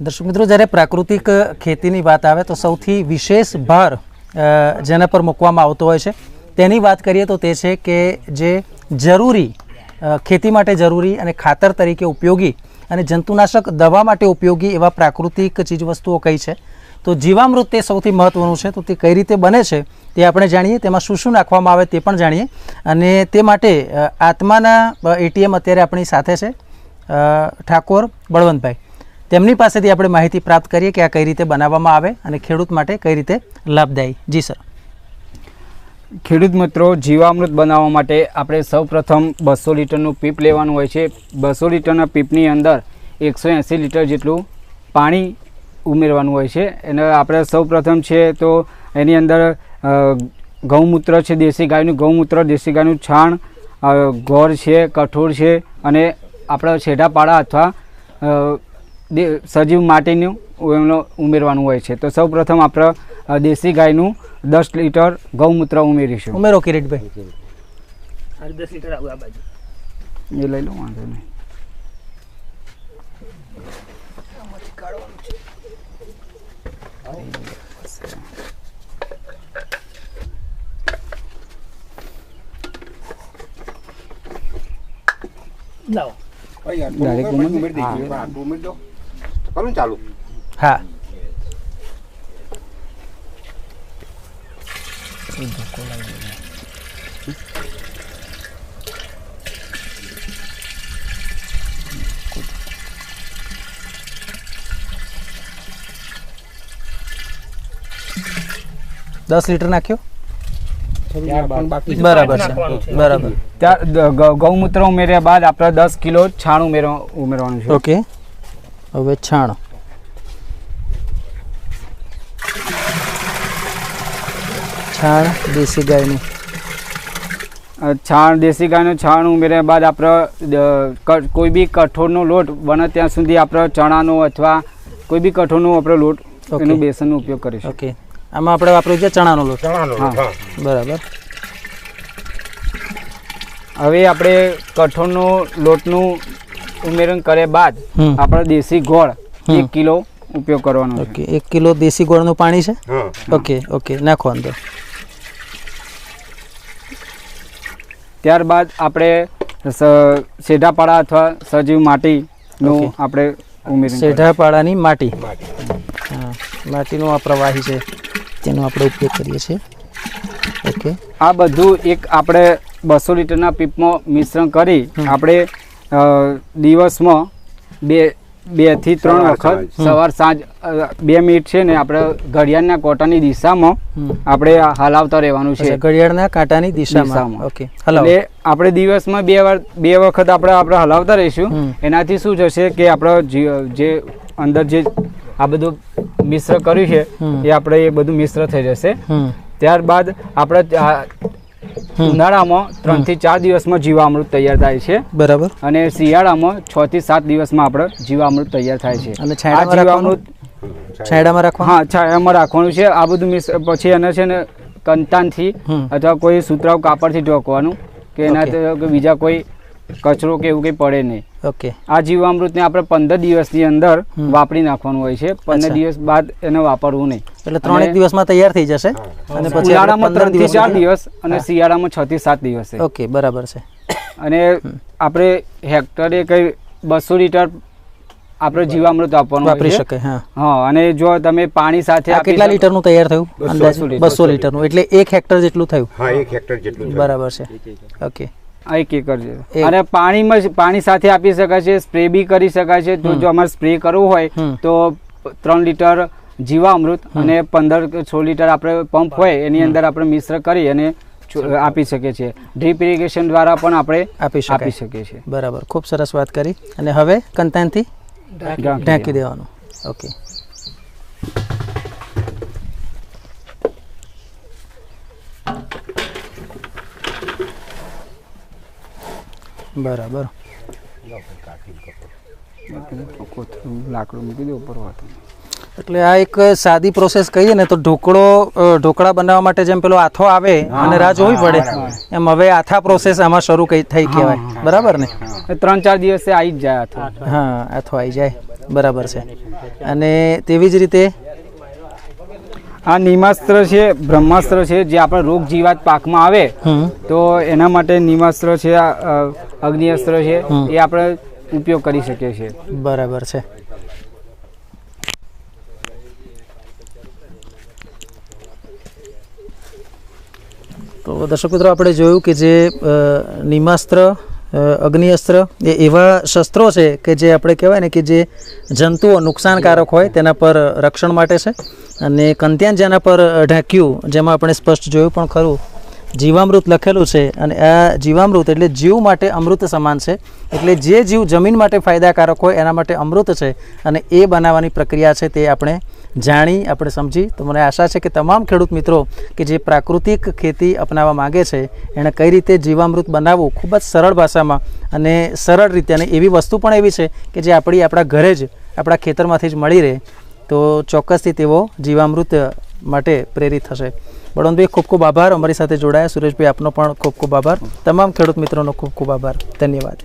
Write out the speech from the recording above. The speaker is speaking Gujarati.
દર્શક મિત્રો, જ્યારે પ્રાકૃતિક ખેતીની વાત આવે તો સૌથી વિશેષ ભાર જેના પર મૂકવામાં આવતો હોય છે. તેની વાત કરીએ તો તે છે કે જે જરૂરી ખેતી માટે જરૂરી અને ખાતર તરીકે ઉપયોગી અને જંતુનાશક દવા માટે ઉપયોગી એવા પ્રાકૃતિક ચીજવસ્તુઓ કઈ છે? તો જીવામૃત તે સૌથી મહત્ત્વનું છે. તો તે કઈ રીતે બને છે તે આપણે જાણીએ. તેમાં શું શું નાખવામાં આવે તે પણ જાણીએ. અને તે માટે આત્માના એટીએમ અત્યારે આપણી સાથે છે ઠાકોર બળવંતભાઈ. તેમની પાસેથી આપણે માહિતી પ્રાપ્ત કરીએ કે આ કઈ રીતે બનાવવામાં આવે અને ખેડૂત માટે કઈ રીતે લાભદાયી. જી, સર. ખેડૂત મિત્રો, જીવામૃત બનાવવા માટે આપણે સૌપ્રથમ બસો લીટરનું પીપ લેવાનું હોય છે. બસો લીટરના પીપની અંદર એકસો એંસી લીટર જેટલું પાણી ઉમેરવાનું હોય છે. એને આપણે સૌપ્રથમ છે તો એની અંદર ગૌમૂત્ર છે, દેશી ગાયનું ગૌમૂત્ર, દેશી ગાયનું છાણ ગોળ છે, કઠોળ છે અને આપણા છેડાપાડા અથવા સજીવ માટીનું એમનો ઉમેરવાનું હોય છે તો સૌપ્રથમ આપણે દેશી ગાયનું દસ લીટર ગૌમૂત્ર ઉમેરીશું ઉમેરો કિરીટભાઈ એ લઈ લો વાંધો નહીં Direct ઉમેરી દઈએ. કરું ચાલુ હા દસ લીટર નાખ્યો? બરાબર છે. બરાબર. ત્યાર ગૌમૂત્ર ઉમેર્યા બાદ આપણે દસ કિલો છાણ ઉમેરવા ઉમેરવાનું છે. ઓકે. હવે છાણ. છાણ દેશી ગાયનું. છાણ દેશી ગાયનું છાણ ઉમેર્યા બાદ આપણે કોઈ બી કઠોળનો લોટ બને ત્યાં સુધી આપણે ચણાનો અથવા કોઈ બી કઠોળનો આપણે લોટ. એનું બેસનનો ઉપયોગ કરીશું. ઓકે. આમાં આપણે વાપર્યું છે ચણાનો. લોટ, હા. બરાબર. હવે આપણે કઠોળનો લોટનું ઉમેરણ કર્યા બાદ આપણે દેશી ગોળ એક કિલો ઉપયોગ કરવાનો ઓકે એક કિલો દેશી ગોળનું પાણી છે? ઓકે ઓકે નાખો અંદર. ત્યારબાદ આપણે સેઢાપાડા અથવા સજીવ માટીનું આપણે ઉમેરણ. સેઢાપાડાની માટી. માટીનો આ પ્રવાહી છે તેનો આપણે ઉપયોગ કરીએ છીએ. ઓકે. આ બધું એક આપણે બસો લીટરના પીપમાં મિશ્રણ કરી આપણે દિવસમાં બે બેથી ત્રણ વખત સવાર સાંજ બે મિનિટ છે ને આપણે ઘડિયાળના કોટાની દિશામાં આપણે હલાવતા રહેવાનું છે. ઘડિયાળના કાંટાની દિશામાં? દિશામાં. ઓકે એટલે આપણે દિવસમાં બે વાર બે વખત આપણે આપણે હલાવતા રહીશું. એનાથી શું થશે કે આપણો જે અંદર જે આ બધું મિશ્ર કર્યું છે એ આપણે એ બધું મિશ્ર થઈ જશે. ત્યારબાદ આપણે આ ઉનાળામાં ત્રણથી ચાર દિવસમાં જીવામૃત તૈયાર થાય છે. બરાબર. અને શિયાળામાં છ થી સાત દિવસમાં આપણે જીવામૃત તૈયાર થાય છે. અને રાખવાનું? જીવામૃત છાંયડામાં રાખવાનું? હા છાયામાં રાખવાનું છે. આ બધું મિશ્ર પછી એને છે ને કંતાનથી. અથવા કોઈ સુતરાઉ કાપડથી ઢોકવાનું કે એનાથી બીજા કોઈ કચરો કે એવું કંઈ પડે નહીં. ઓકે. આ જીવામૃતને આપણે પંદર દિવસની અંદર વાપરી નાખવાનું હોય છે. પંદર દિવસ બાદ એને વાપરવું નહીં. એટલે ત્રણેક અને દિવસમાં તૈયાર થઈ જશે? અને પછી ઉનાળામાં ત્રણથી ચાર દિવસ અને શિયાળામાં છ થી સાત દિવસ. ઓકે બરાબર છે. અને આપણે હેક્ટરે કઈ બસો લીટર આપણે જીવામૃત આપવાનું વાપરી શકે હા. હા અને જો તમે પાણી સાથે કેટલા લીટરનું તૈયાર થયું? બસો લીટર. નું એટલે એક હેક્ટર જેટલું થયું. હા એક હેક્ટર જેટલું બરાબર છે. ઓકે. એક એકર છે. અને પાણીમાં પાણી સાથે આપી શકાય છે સ્પ્રે બી કરી શકાય છે. તો જો અમારે સ્પ્રે કરવું હોય તો ત્રણ લીટર જીવામૃત અને પંદર છ લીટર આપણે પંપ હોય એની અંદર આપણે મિશ્ર કરી અને આપી. શકીએ છીએ. ડ્રીપ ઇરિગેશન દ્વારા પણ આપણે આપી આપી શકીએ છીએ. બરાબર. ખૂબ સરસ વાત કરી. અને હવે કંતાનથી ઢાંકી દેવાનું. ઓકે. બરાબર. લાકડું મૂકી દે ઉપર એટલે આ એક સાદી પ્રોસેસ કહીએ ને તો ઢોકળો ઢોકળા બનાવવા માટે જેમ પેલો આથો આવે અને રાહ જોવી પડે. એમ હવે આથા પ્રોસેસ આમાં શરૂ થઈ કહેવાય. બરાબર ને? ત્રણ ચાર દિવસે આવી જ જાય આથો. હા આથો આવી જાય. બરાબર છે. અને તેવી જ રીતે આ નિમાસ્ત્ર છે બ્રહ્માસ્ત્ર છે જે આપણે રોગ જીવાત પાકમાં આવે તો એના માટે નિમાસ્ત્ર છે અગ્નિઅસ્ત્ર છે એ આપણે ઉપયોગ કરી શકીએ છીએ. બરાબર છે. તો દર્શક મિત્રો આપણે જોયું કે જે નિમાસ્ત્ર અગ્નિઅસ્ત્ર એ એવા શસ્ત્રો છે કે જે આપણે કહેવાય ને કે જે જંતુઓ નુકસાનકારક હોય તેના પર રક્ષણ માટે છે. અને કંત્યાન જેના પર ઢાંક્યું જેમાં આપણે સ્પષ્ટ જોયું પણ ખરું. જીવામૃત લખેલું છે અને આ જીવામૃત એટલે જીવ માટે અમૃત સમાન છે. એટલે જે જીવ જમીન માટે ફાયદાકારક હોય એના માટે અમૃત છે અને એ બનાવવાની પ્રક્રિયા છે તે આપણે જાણી, આપણે સમજી. તો મને આશા છે કે તમામ ખેડૂત મિત્રો કે જે પ્રાકૃતિક ખેતી અપનાવવા માગે છે, એણે કઈ રીતે જીવામૃત બનાવવું ખૂબ જ સરળ ભાષામાં અને સરળ રીતે અને એવી વસ્તુ પણ એવી છે કે જે આપણી, આપણા ઘરે જ, આપણા ખેતરમાંથી જ મળી રહે. તો ચોક્કસથી તેઓ જીવામૃત માટે પ્રેરિત થશે. બળવંતભાઈ, ખૂબ ખૂબ આભાર. અમારી સાથે જોડાયા સુરેશભાઈ, આપનો પણ ખૂબ ખૂબ આભાર. તમામ ખેડૂત મિત્રોનો ખૂબ ખૂબ આભાર. ધન્યવાદ.